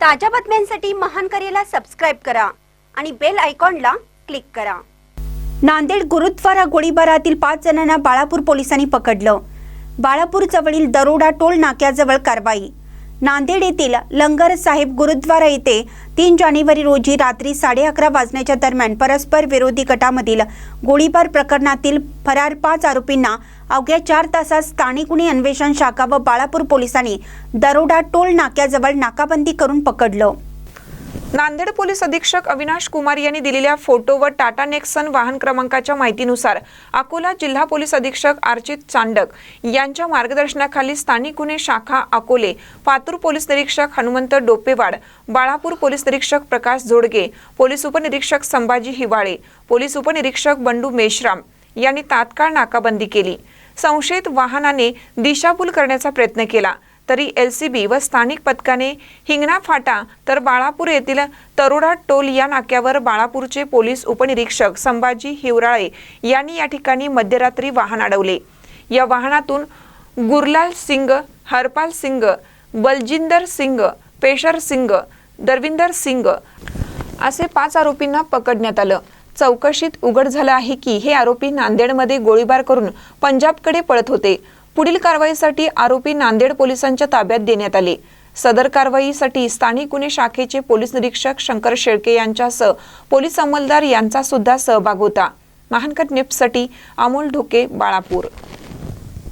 ताज्या बातम्यांसाठी महान करेला सबस्क्राईब करा आणि बेल आयकॉनला क्लिक करा. नांदेड गुरुद्वारा गोळीबारातील पाच जणांना बाळापूर पोलिसांनी पकडलं. बाळापूर जवळील दरोडा टोल नाक्याजवळ कारवाई नांदेड येथील लंगर साहेब गुरुद्वारा येथे तीन जानेवारी रोजी रात्री साडे अकरा वाजण्याच्या दरम्यान परस्पर विरोधी गटामधील गोळीबार प्रकरणातील फरार पाच आरोपींना अवघ्या चार तासात स्थानिक गुन्हे अन्वेषण शाखा व बाळापूर पोलिसांनी दरोडा टोल नाक्याजवळ नाकाबंदी करून पकडलं. नांदेड पोलीस अधीक्षक अविनाश कुमार यांनी दिलेल्या फोटो व टाटा नेक्सन वाहन क्रमांकाच्या माहितीनुसार अकोला जिल्हा पोलीस अधीक्षक अर्चित चांडक यांच्या मार्गदर्शनाखाली स्थानिक गुन्हे शाखा अकोले पातूर पोलीस निरीक्षक हनुमंत डोपेवाड बाळापूर पोलीस निरीक्षक प्रकाश जोडगे पोलीस उपनिरीक्षक संभाजी हिवाळे पोलीस उपनिरीक्षक बंडू मेश्राम यांनी तात्काळ नाकाबंदी केली. संशयित वाहनाने दिशाभूल करण्याचा प्रयत्न केला. तरी एल सी बी व स्थानिक पथकाने हिंगणा फाटा तर बाळापूर येथील तरोडा टोल या नाक्यावर बाळापूरचे पोलीस उपनिरीक्षक संभाजी हिवराळे यांनी या ठिकाणी मध्यरात्री वाहन अडवले. या वाहनातून गुरलाल सिंग हरपाल सिंग बलजिंदर सिंग पेशर सिंग दरविंदर सिंग असे पाच आरोपींना पकडण्यात आलं. चौकशीत उघड झालं आहे की हे आरोपी नांदेडमध्ये गोळीबार करून पंजाबकडे पळत होते. पुढील कारवाईसाठी आरोपी नांदेड पोलिसांच्या ताब्यात देण्यात आले. सदर कारवाईसाठी स्थानिक गुन्हे शाखेचे पोलीस निरीक्षक शंकर शेळके यांच्यासह पोलीस अंमलदार यांचा सुद्धा सहभाग होता. महानकट निप्ससाठी अमोल ढोके बाळापूर.